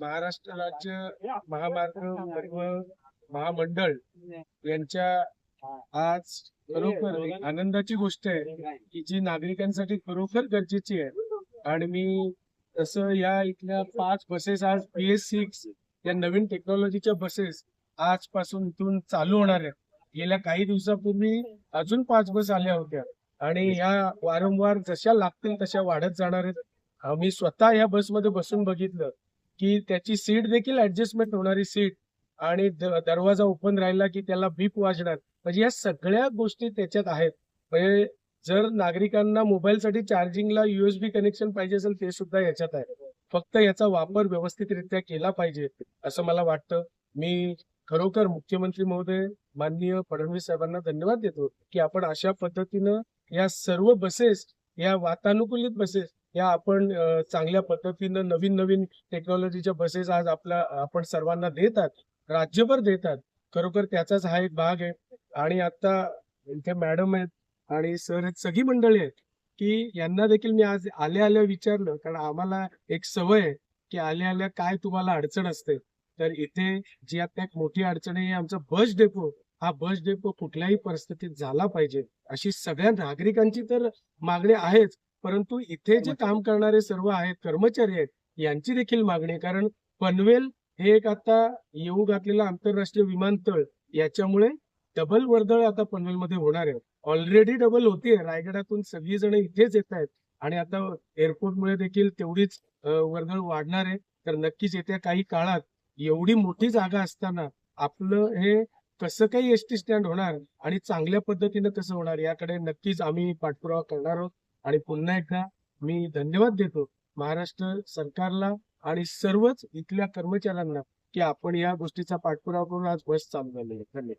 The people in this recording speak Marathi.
महाराष्ट्र राज्य महामार्ग परिवहन महामंडळ यांच्या आज खरोखर आनंदाची गोष्ट आहे की जी नागरिकांसाठी खरोखर गरजेची आहे. आणि मी तसं या इथल्या पाच बसेस आज पी एस सिक्स या नवीन टेक्नॉलॉजीच्या बसेस आजपासून इथून चालू होणार आहेत. गेल्या काही दिवसापूर्वी अजून पाच बस आल्या होत्या. आणि ह्या वारंवार जशा लागतील तशा वाढत जाणार आहेत. मी स्वतः या बसमध्ये बसून बघितलं की त्याची सीट देखील ऍडजस्टमेंट होणारी सीट आणि दरवाजा ओपन राहिला की त्याला बीप वाजणार. म्हणजे या सगळ्या गोष्टी त्याच्यात आहेत. म्हणजे जर नागरिकांना मोबाईलसाठी चार्जिंगला युएसबी कनेक्शन पाहिजे असेल ते सुद्धा याच्यात आहे. फक्त याचा वापर व्यवस्थितरित्या केला पाहिजे असं मला वाटतं. मी खरोखर मुख्यमंत्री महोदय माननीय फडणवीस साहेबांना धन्यवाद देतो की आपण अशा पद्धतीनं या सर्व बसेस या वातानुकूलित बसेस या आपण चांगल्या पद्धतीनं नवीन नवीन टेक्नॉलॉजीच्या बसेस आज आपल्या आपण सर्वांना देतात राज्यभर देतात. खरोखर त्याचाच हा एक भाग आहे. आणि आता इथे मॅडम आहेत आणि सर आहेत सगळी मंडळी आहेत की यांना देखील मी आज आल्या आल्या विचारलं कारण आम्हाला एक सवय आहे की आल्या आल्या काय तुम्हाला अडचण असते. तर इथे जी आता एक मोठी अडचण आहे आमचा बस डेपो हा बस डेपो कुठल्याही परिस्थितीत झाला पाहिजे अशी सगळ्या नागरिकांची तर मागणी आहेच. परंतु इथे जे काम करणारे सर्व आहेत कर्मचारी आहेत यांची देखील मागणी कारण पनवेल हे एक आता येऊ घातलेलं आंतरराष्ट्रीय विमानतळ याच्यामुळे डबल वर्दळ आता पनवेलमध्ये होणार आहे. ऑलरेडी डबल होतीये. रायगडातून सगळी जण इथेच येत आहेत. आणि आता एअरपोर्टमुळे देखील तेवढीच वर्दळ वाढणार आहे. तर नक्कीच येत्या काही काळात एवढी मोठी जागा असताना आपलं हे कसं काही एस टी स्टँड होणार आणि चांगल्या पद्धतीनं कसं होणार याकडे नक्कीच आम्ही पाठपुरावा करणार आहोत. आणि पुन्हा एकदा मी धन्यवाद देतो महाराष्ट्र सरकारला आणि सर्वच इथल्या कर्मचाऱ्यांना की आपण या गोष्टीचा पाठपुरावा करून आज बस चालू झालेली आहे. धन्यवाद.